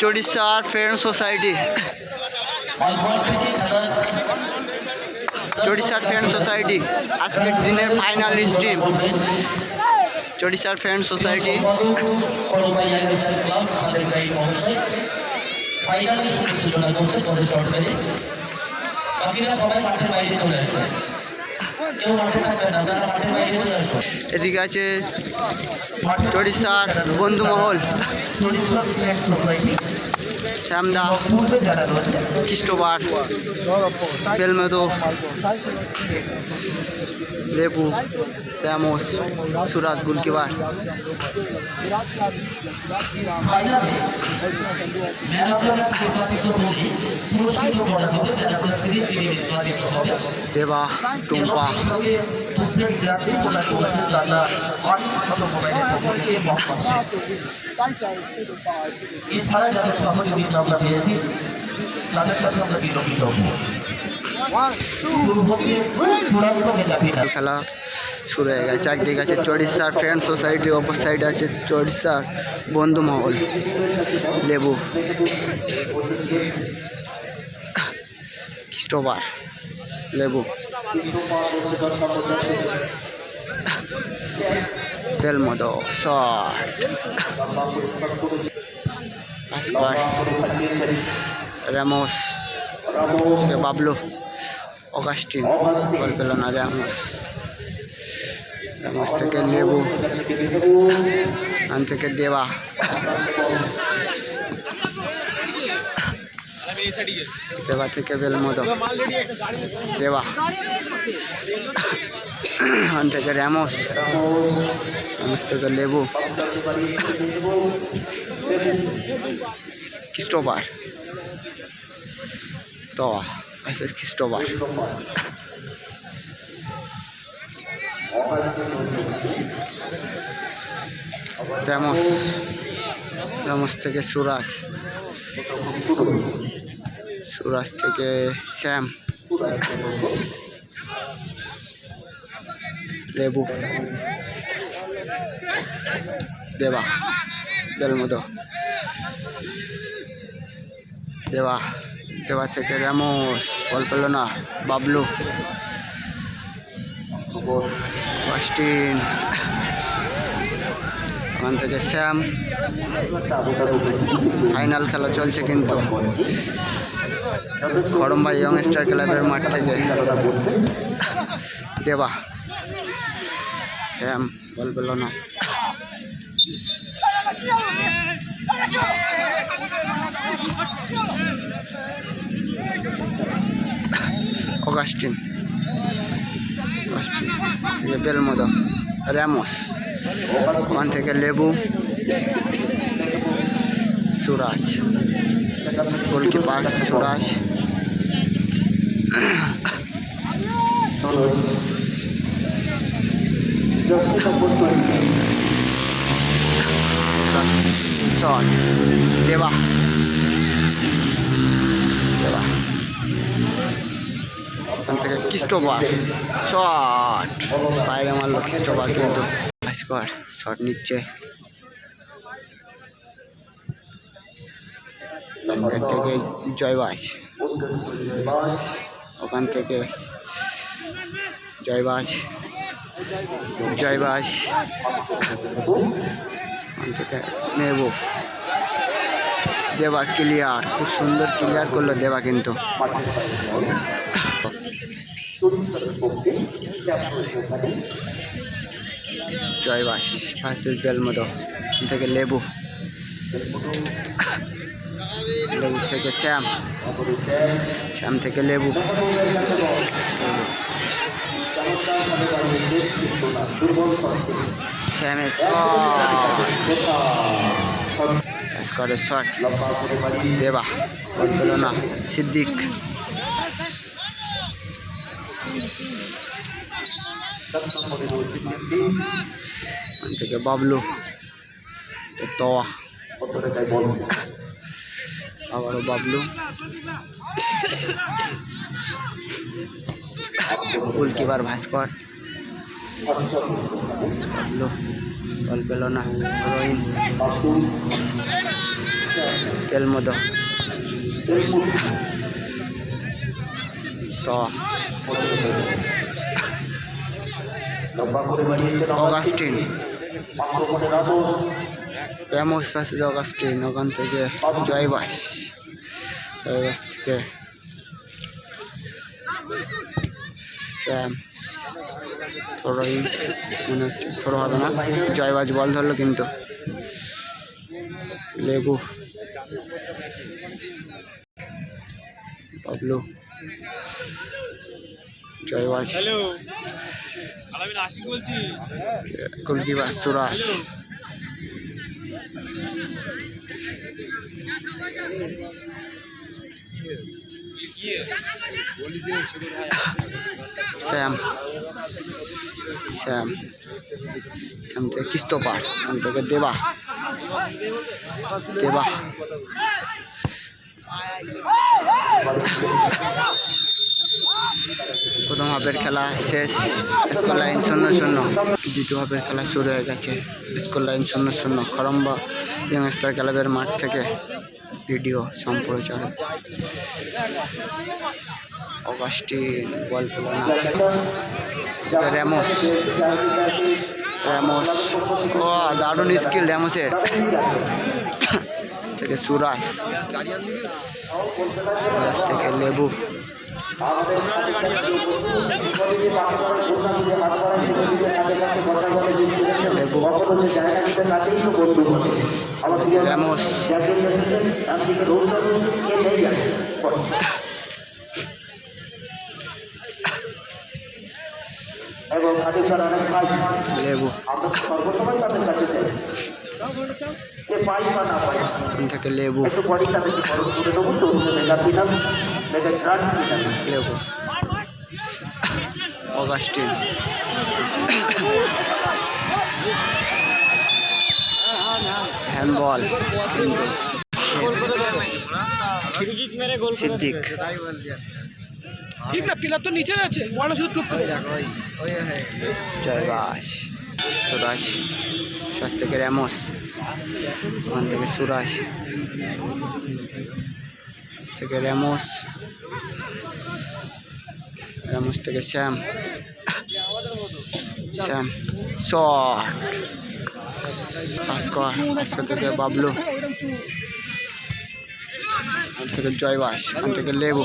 চড়িষ্যার friend society. চড়িষ্যার friend society, আজকের দিনের ফাইনাল স্ট্রিম চড়িষ্যার ফ্রেন্ড সোসাইটি। বাকিরা সবাই মাঠের বাইরে চলে আসবে। এদিকে আছে চড়িষ্যার বন্ধুমহল। সোসাইটি শ্যামদা খ্রিস্টবার বেলমেদো লেবু র্যামোস সুরাজ গুলকিবার। দেবা টুম্পা এছাড়া আমরা পেয়েছি। তাদের সাথে আমরা বিলম্বিত খেলা শুরু হয়ে গেছে। একদিকে আছে চড়িষ্যার ফ্রেন্ড সোসাইটি অপর সাইডে আছে চড়িষ্যার বন্ধুমহল লেবু। খ্রিস্টবার লেবু। বেলমদো শর্ট ভাস্কর র্যামোস থেকে বাবলু অগাস্টিন বল পেল না র্যামোস র্যামোস থেকে লেবু আন থেকে দেবা থেকে বেলমদো দেবা। আন থেকে র্যামোস র্যামোস থেকে লেবু। খ্রিস্টোবার তো খ্রিস্টোবার র্যামোস র্যামোস থেকে সুরাজ। সুরাজ থেকে শ্যাম। লেবু। দেবা। বেলমদো দেবা। দেবা থেকে র্যামোস বল পেল না। বাবলু। অস্টিন ওখান থেকে শ্যাম ফাইনাল খেলা চলছে কিন্তু খড়ম্বা ইয়ং স্টার ক্লাবের মাঠ থেকে। দেবা। শ্যাম, বল পেল না। অগাস্টিন। অগাস্টিন থেকে র্যামোস। ওখান থেকে লেবু, সুরাজ। গোলকিপার সুরাজ। শট দেবা। দেবা। ওখান থেকে খ্রিস্টোবার শট। বাইরে মারলো খ্রিস্টোবার কিন্তু। ভাস্কর শট নিচ্ছে। ভাস্কর থেকে জয়বাজ ওখান থেকে জয়বাজ জয়বাজ ওখান থেকে নেব। দেবা ক্লিয়ার খুব সুন্দর ক্লিয়ার করল দেবা কিন্তু। জয়বাস ভার্সেস বেলমদো থেকে লেবু। লেবু থেকে শ্যাম। শ্যাম থেকে লেবু। শ্যামের স্কোয়ারের শট দেবা বল পেল না, সিদ্দিক। থেকে বাবলু তোয়া আবারও বাবলু গোলকিপার ভাস্কর বাবলু বল পেল না রহিন বেলমোদো তো অগাস্টিন র্যামোস ভার্সেস অগাস্টিন ওখান থেকে জয়বাস জয়বাস থেকে। স্যাম থ্রোই মনে হচ্ছে থ্রো হবে না? জয়বাজ বল ধরলো কিন্তু। লেবু। বাবলু জয়বাজ বলছি। গোলকিপার শ্যাম। শ্যাম। শ্যাম থেকে কৃষ্টপার ওখান থেকে দেবা। দেবা। প্রথম হাফের খেলা শেষ, স্কোর লাইন শূন্য শূন্য। দ্বিতীয় হাফের খেলা শুরু হয়ে গেছে, স্কোর লাইন শূন্য শূন্য। খরম্বা ইয়াংস্টার ক্লাবের মাঠ থেকে ভিডিও সম্প্রচার অগাস্টিন বল পেল না। র্যামোস র্যামোস ও দারুণ স্কিল র্যামোসের থেকে সুরাস সুরাজ থেকে লেবু। লেবু। মেগা গ্রান্ড পিনাম লেবু। অগাস্টিন। হ্যান্ডবল। সিদ্দিক। ঠিক না পিলার তো নিচে আছে বড় শুধু চুপ করে জয়বাস সুরাজ সুরাজ থেকে র্যামোস ওখান থেকে সুরাজ। থেকে র্যামোস র্যামোস থেকে শ্যাম। শ্যাম, শট। ভাস্কর ভাস্কর থেকে বাবলু। থেকে জয়বাস ওখান থেকে লেবু।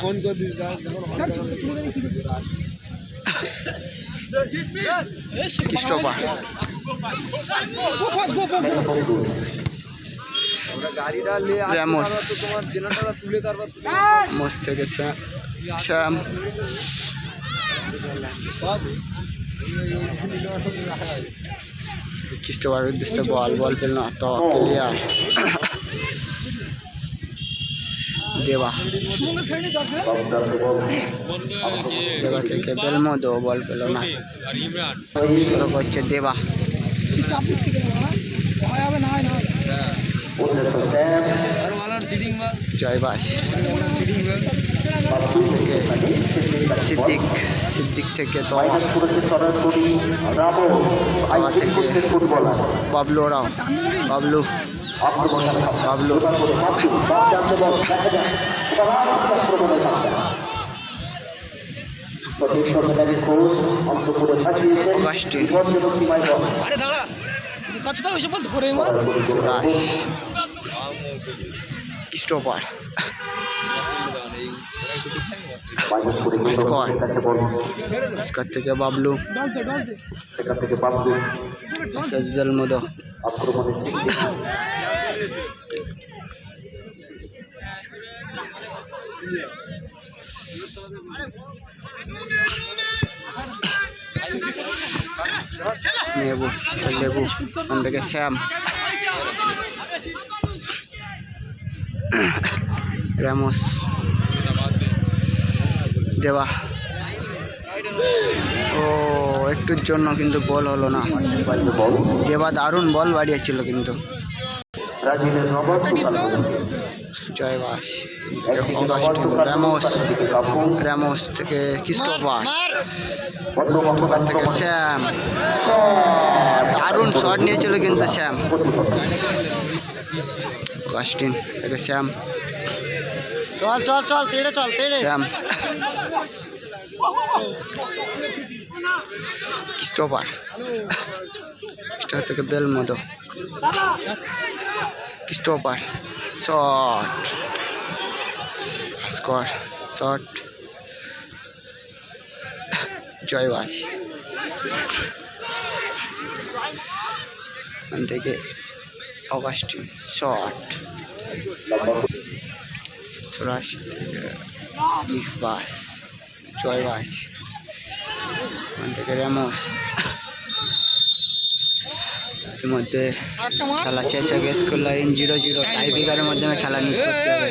ফোন করে দিস কৃষ্ণপা গাড়িটা লে র্যামোস তোমার জেনারেটর তুলে তারপর মোস থেকে শ্যাম খ্রিস্টবার উদ্দেশ্যে বল বল পেল না তো দেবা দেবা থেকে বেলমোদো বল পেল না। শুরু করছে মাল জয়বাস সিদ্দিক সিদ্দিক থেকে তো হাওয়া থেকে বাবলু ওরাও বাবলু। অগাস্টিন আরে দাঁড়া কাছে ওইসব ধরে মা স্টপার স্কর থেকে বাবলু ডাল দে এস এস লেবু লেবু ওখান থেকে শ্যাম র্যামোস দেবা ও একটুর জন্য কিন্তু গোল হলো না। দেবা দারুণ বল বাড়িয়েছিল কিন্তু। ব্রাজিলের জয় বাস। একদিকে অগাস্টিন রবার্টো র্যামোস। র্যামোস থেকে ক্রিস্টোফার। ক্রিস্টোফার থেকে স্যাম। দারুণ শট নিয়েছিল কিন্তু স্যাম। অগাস্টিন থেকে স্যাম। চল চল চল তেড়ে চল তেড়ে। স্যাম। ক্রিস্টোফার ক্রিস্টোফার থেকে বেল মতো ক্রিস্টোফার শট। Score shot. জয়বাস ওখান থেকে অগাস্টিন শট। সুরাজ থেকে মিক্স বাস। জয় বাস ওখান থেকে রেমোস। ইতিমধ্যে খেলা শেষ হয়ে গেছে score line zero zero. Tie ব্রেকারের মাধ্যমে খেলা নিষ্পত্তি হবে।